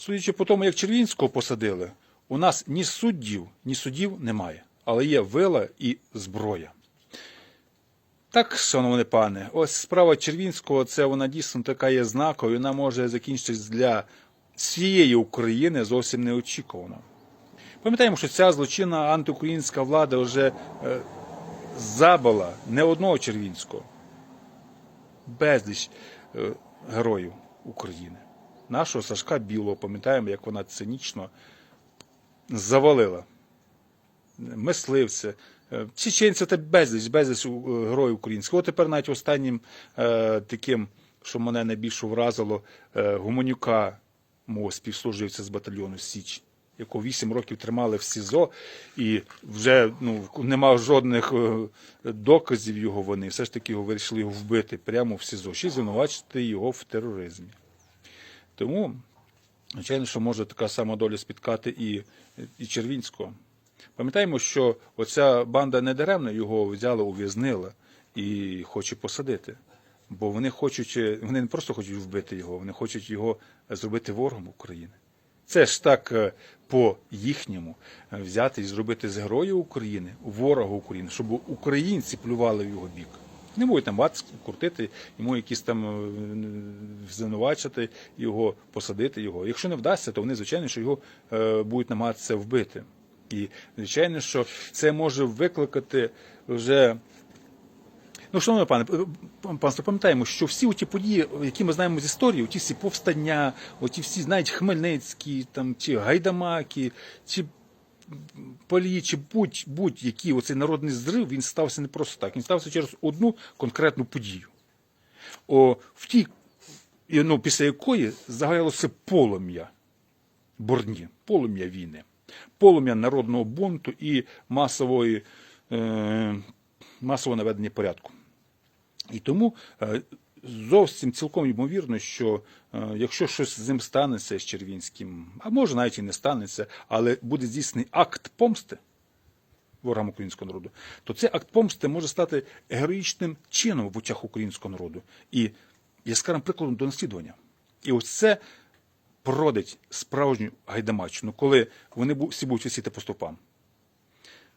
Судячи по тому, як Червінського посадили, у нас ні суддів, ні судів немає, але є вила і зброя. Так, шановне пане, ось справа Червінського, це вона дійсно така є знаковою, вона може закінчитись для всієї України зовсім неочікувано. Пам'ятаємо, що ця злочинна антиукраїнська влада вже е, забила не одного Червінського, безліч е, героїв України. Нашого Сашка Білого, пам'ятаємо, як вона цинічно завалила мисливця, е, чеченця та безліч, безліч е, героїв українських. От тепер навіть останнім е, таким, що мене найбільше вразило, е, гуманюка, мого співслуживця з батальйону Січ, якого 8 років тримали в СІЗО, і вже ну, нема жодних е, доказів його вони. Все ж таки його вирішили вбити прямо в СІЗО, ще звинувачити його в тероризмі. Тому, звичайно, що може така сама доля спіткати і, і Червінського. Пам'ятаємо, що оця банда недаремно його взяла, ув'язнила і хоче посадити. Бо вони хочуть, вони не просто хочуть вбити його, вони хочуть його зробити ворогом України. Це ж так е, по їхньому е, взяти і зробити з героя України ворога України, щоб українці плювали в його бік. Не будуть там бац, крутити, йому якісь там е, звинувачити його, посадити його. Якщо не вдасться, то вони, звичайно, що його е, будуть намагатися вбити. І, звичайно, що це може викликати вже. Ну, шановне пане, панство, пам'ятаємо, що всі ті події, які ми знаємо з історії, ті всі повстання, оті всі, знають, Хмельницькі, там, чи Гайдамаки, чи Полії, чи будь, будь-який оцей народний зрив, він стався не просто так. Він стався через одну конкретну подію. О, в тій, ну, після якої загорілося полум'я борні, полум'я війни, полум'я народного бунту і масової, е, масового наведення порядку. І тому е, зовсім цілком ймовірно, що е, якщо щось з ним станеться з Червінським, а може навіть і не станеться, але буде здійснений акт помсти ворогам українського народу, то цей акт помсти може стати героїчним чином в очах українського народу і яскравим прикладом до наслідування. І ось це породить справжню гайдамачну, коли вони всі будуть висіти по стовпам.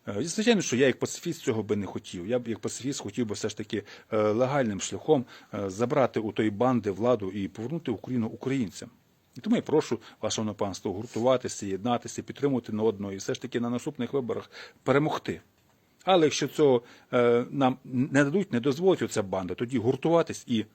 Е, і, Звичайно, що я як пацифіст цього би не хотів. Я б як пацифіст хотів би все ж таки е, легальним шляхом е, забрати у тої банди владу і повернути Україну українцям. І тому я прошу вашого панство гуртуватися, єднатися, підтримувати на одного і все ж таки на наступних виборах перемогти. Але якщо цього нам не дадуть, не дозволить оця банда, тоді гуртуватись і